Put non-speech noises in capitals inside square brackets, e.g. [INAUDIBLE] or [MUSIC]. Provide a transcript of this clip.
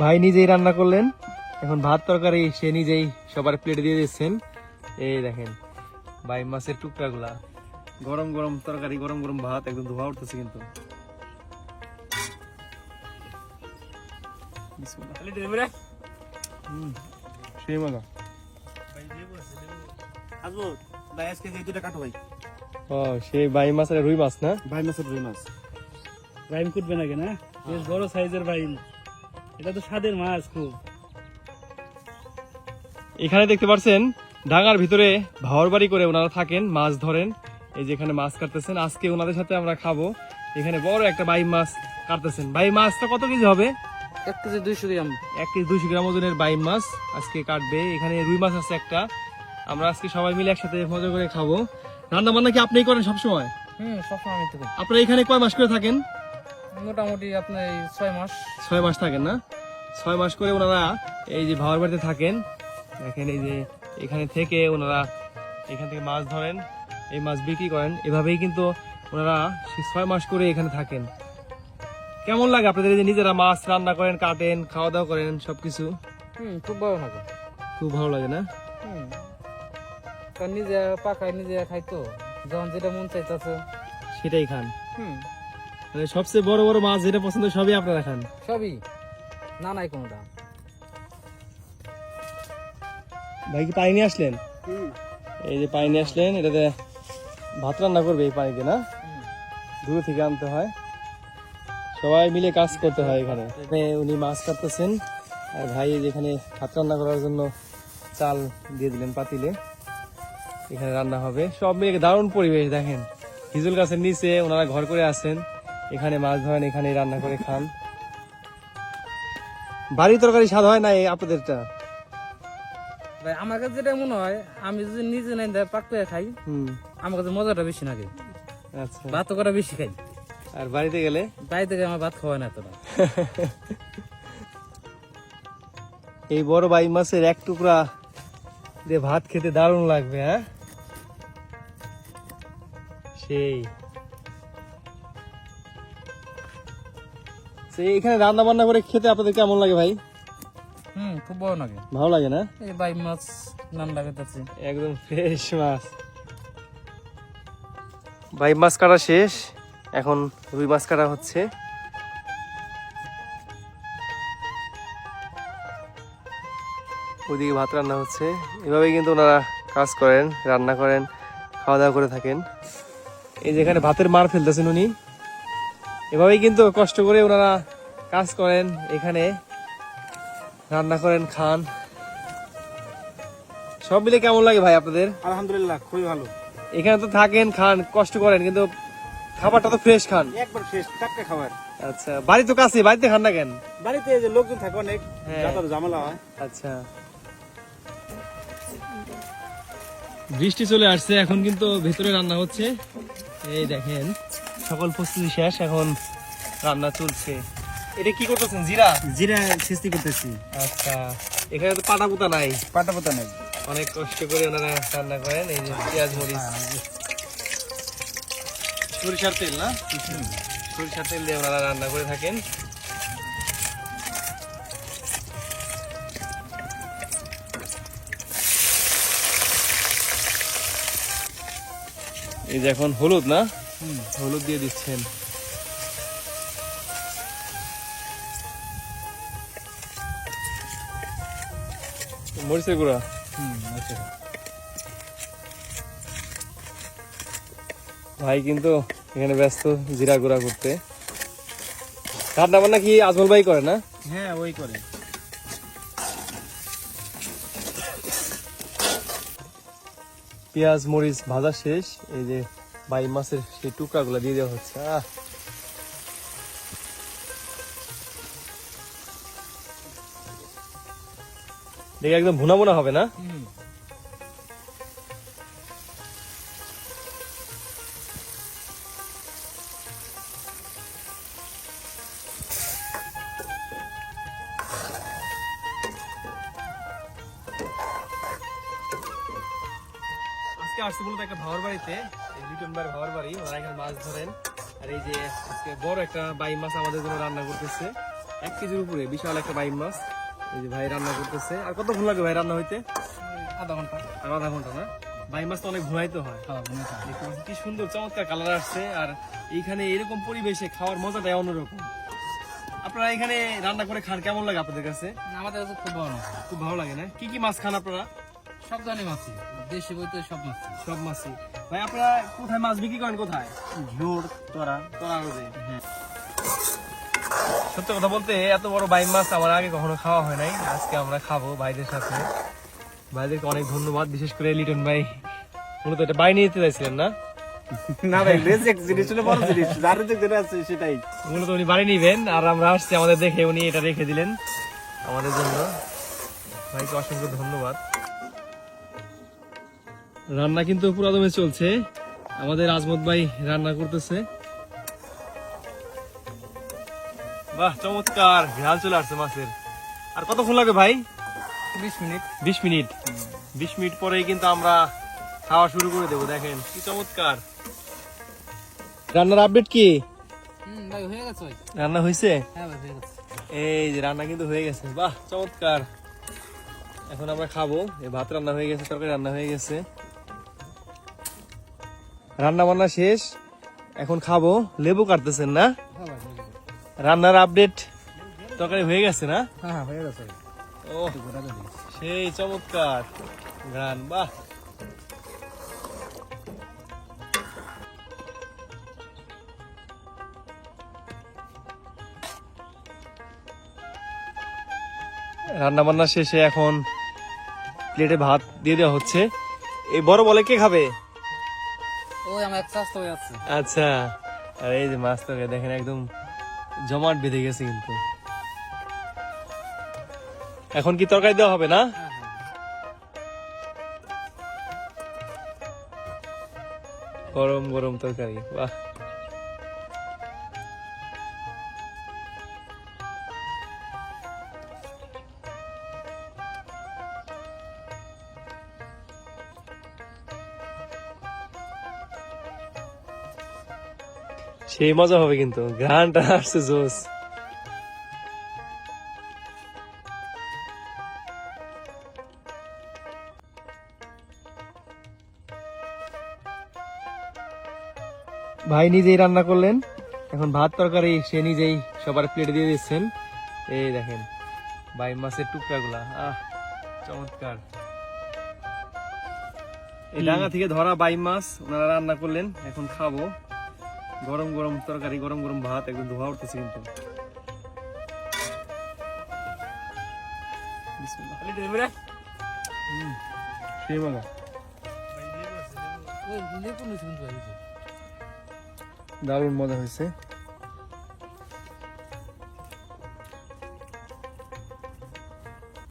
ভাই নিজেই রান্না করলেন। এখন ভাত তরকারি সে নিজেই সবার প্লেটে দিয়ে দিচ্ছেন। এই দেখেন ভাই মাছের টুকরাগুলা। গরম গরম তরকারি গরম গরম ভাত একদম ধোয়া উঠতেছে কিন্তু। সেই মজা। ভাই আজকে এই দুটা কাটো ভাই। ও সেই বাই মাছ রুই মাছ না? ভাই মাছের রুই মাছ। বাইম কুটবে নাকি না বেশ বড় সাইজের বাইম এটা তো স্বাদের মাছ খুব। এখানে দেখতে পাচ্ছেন ডাঙার ভিতরে ভাওয়ার বাড়ি করে ওনারা থাকেন মাছ ধরেন। এই যে এখানে মাছ কাটতেছেন আজকে ওনাদের সাথে আমরা খাব। এখানে বড় একটা বাই মাছ কাটতেছেন। বাই মাছটা কত কেজি হবে? এক কেজি দুইশো গ্রাম। এক কেজি দুইশো গ্রাম ওজনের বাইম মাছ আজকে কাটবে। এখানে রুই মাছ আছে একটা। আমরা আজকে সবাই মিলে একসাথে মজা করে খাব। রান্না বান্না কি আপনিই করেন সবসময়? হুম সবসময় আমি তো আপনারা এখানে কয় মাস করে থাকেন? মোটামুটি আপনার এই ছয় মাস। ছয় মাস থাকেন না? ছয় মাস করে ওনারা এই যে ভাওয়ার বাড়িতে থাকেন দেখেন এই যে এখানে থেকে ওনারা এখান থেকে মাছ ধরেন এই মাছ বিক্রি করেন। এভাবেই কিন্তু ওনারা ছয় মাস করে এখানে থাকেন। কেমন লাগে আপনাদের এই যে নিজেরা মাছ রান্না করেন কাটেন খাওয়া দাওয়া করেন সবকিছু? হুম খুব ভালো থাকে খুব ভালো লাগে না? হুম। কারণ নিজে পাকায় নিজে খাই তো। যখন যেটা মন চাইতেছে সেটাই খান। হুম। মানে সবচেয়ে বড় বড় মাছ যেটা পছন্দ সবই আপনারা খান। সবই? না নাই কোনোটা। ভাই কি পানি নিয়ে আসলেন? এই যে পানি নিয়ে আসলেন এটাতে ভাত রান্না করবে এই পানিতে না? দূর থেকে আনতে হয়। সবাই মিলে কাজ করতে হয় এখানে। উনি মাছ কাটতেছেন। আর ভাই এই যে এখানে ভাত রান্না করার জন্য চাল দিয়ে দিলেন পাতিলে। এখানে রান্না হবে। সব মিলে দারুণ পরিবেশ দেখেন। হিজুল গাছের নিচে ওনারা ঘর করে আছেন এখানে মাছ ধরেন এখানে রান্না করে খান। বাড়ির তরকারি স্বাদ হয় না এই আপনাদেরটা? ভাই আমার কাছে যেটা মনে হয় আমি যদি নিজে নাই পাক করে খাই হুম। আমার কাছে মজাটা বেশি লাগে। আচ্ছা। ভাত করা বেশি খাই। আর বাড়িতে গেলে? বাড়ি থেকে আমার ভাত খাওয়ায় না এতটা [LAUGHS] এই বড় বাই মাছের এক টুকরা দিয়ে ভাত খেতে দারুণ লাগবে হ্যাঁ? সেই। সেই এখানে রান্না বান্না করে খেতে আপনাদের কেমন লাগে ভাই? হুম খুব ভালো লাগে। ভালো লাগে না? এই বাই মাছ নাম লাগাতেছে একদম ফ্রেশ মাছ। ভাই মাছ কাটা শেষ। এখন রুই মাছ কাটা হচ্ছে। ওইদিকে ভাত রান্না হচ্ছে। এভাবেই কিন্তু ওনারা কাজ করেন রান্না করেন খাওয়া দাওয়া করে থাকেন। এই যেখানে ভাতের মার ফেলতেছেন উনি। এভাবেই কিন্তু কষ্ট করে ওনারা কাজ করেন এখানে রান্না করেন খান। সব মিলে কেমন লাগে ভাই আপনাদের? আলহামদুলিল্লাহ খুবই ভালো। এখানে তো থাকেন খান কষ্ট করেন কিন্তু খাবারটা তো ফ্রেশ খান। একবার শেষ টাটকা খাবার। আচ্ছা বাড়ি তো কাছে বাড়িতে খান না কেন? বাড়িতে এই যে লোকজন থাকে অনেক হ্যাঁ। যাতায়াত ঝামেলা হয়। আচ্ছা। বৃষ্টি চলে আসছে এখন কিন্তু ভেতরে রান্না হচ্ছে। এই দেখেন। সকল প্রস্তুতি শেষ এখন রান্না চলছে। এটা কি করতেছেন জিরা? জিরা ছেস্তি করতেছি। আচ্ছা এখানে তো পাতা পুতা নাই? পাটা পাতা নেই। অনেক কষ্ট করে ওনারা রান্না করেন এই যে পেঁয়াজ মরিচ। সরিষার তেল না? সরিষার তেল দিয়ে ওনারা রান্না করে থাকেন। এই যে এখন হলুদ না? হলুদ দিয়ে দিচ্ছেন। মরিচের গুঁড়া? হুম আচ্ছা ভাই কিন্তু এখানে ব্যস্ত জিরা গুঁড়া করতে। রান্না বান্না কি আজমল ভাই করে না? হ্যাঁ ওই করে। পেঁয়াজ মরিচ ভাজা শেষ। এই যে বাই মাছের সেই টুকরাগুলো দিয়ে দেওয়া হচ্ছে। আহ। দেখে একদম ভুনা ভুনা হবে না? আজকে আসছে বলতে একটা ভাওয়ার বাড়িতে। এই লিটন ভাইয়ের ভাওয়ার বাড়ি ওরা এখানে মাছ ধরেন। আর এই যে আজকে বড় একটা বাই মাছ আমাদের জন্য রান্না করতেছে। এক কেজির উপরে বিশাল একটা বাইম মাছ। এই যে ভাই রান্না করতেছে। আর কতক্ষণ ভাই রান্না হইতে? আধা ঘণ্টা। আর আধা ঘণ্টা না? বাইম মাছ তো অনেক ভুনাইতে হয়। হয়। কি সুন্দর চমৎকার কালার আসছে। আর এইখানে এরকম পরিবেশে খাওয়ার মজাটাই অন্যরকম। আপনারা এখানে রান্না করে খান কেমন লাগে আপনাদের কাছে? আমাদের কাছে খুব ভালো খুব ভালো লাগে না? কি কি মাছ খান আপনারা? সব ধরনের মাছই দেশি বইতে সব মাছ সব মাছই ভাই আপনারা কোথায় মাছ বিক্রি করেন কোথায়? ঝোড় তোরা। তোরা রোদে। সত্য কথা বলতে এত বড় বাইম মাছ আমার আগে কখনো খাওয়া হয় নাই। আজকে আমরা খাব ভাইদের সাথে। ভাইদেরকে অনেক ধন্যবাদ বিশেষ করে লিটন ভাই। মূলত এটা বাইরে নিতে চাইছিলেন না? না ভাই রেজেক্ট জিনিস হলো বড় জিনিস। যার যেটা আছে সেটাই। মূলত উনি বাড়ি নিবেন আর আমরা আসছি আমাদের দেখে উনি এটা রেখে দিলেন আমাদের জন্য। ভাইকে অসংখ্য ধন্যবাদ। রান্না কিন্তু পুরো দমে চলছে। আমাদের আজমত ভাই রান্না করতেছে। বাহ চমৎকার। ঘ্রাণ চলে আসছে মাছের। আর কতক্ষণ লাগবে ভাই? বিশ মিনিট। বিশ মিনিট? বিশ মিনিট পরেই কিন্তু আমরা খাওয়া শুরু করে দেবো দেখেন কি চমৎকার। রান্নার আপডেট কি? হয়ে গেছে রান্না হয়েছে? হ্যাঁ ভাই হয়ে গেছে। এই যে রান্না কিন্তু হয়ে গেছে। বাহ চমৎকার। এখন আমরা খাব। এই ভাত রান্না হয়ে গেছে তরকারি রান্না হয়ে গেছে। রান্না বান্না শেষ। এখন খাব। লেবু কাটতেছেন না? রান্নার আপডেট তরকারি হয়ে গেছে না? হ্যাঁ হ্যাঁ হয়ে গেছে। ও সেই চমৎকার। গান বাহ। রান্না বান্না শেষে এখন প্লেটে ভাত দিয়ে দেওয়া হচ্ছে। এই বড় বলে কে খাবে? আচ্ছা আর এই যে মাছ তোকে দেখেন একদম জমাট বেঁধে গেছে কিন্তু। এখন কি তরকারি দেওয়া হবে না? হ্যাঁ হ্যাঁ। গরম গরম তরকারি বাহ। সেই মজা হবে কিন্তু। গানটা আসছে জোস। ভাই নিজেই রান্না করলেন। এখন ভাত তরকারি সে নিজেই সবার প্লেটে দিয়ে দিচ্ছেন। এই দেখেন ভাই মাছের টুকরা গুলা আহ চমৎকার। এই ডাঙা থেকে ধরা বাই মাছ ওনারা রান্না করলেন এখন খাব। গরম গরম তরকারি গরম গরম ভাত একদম ধোয়া উঠতেছে কিন্তু। দারুণ মজা হয়েছে।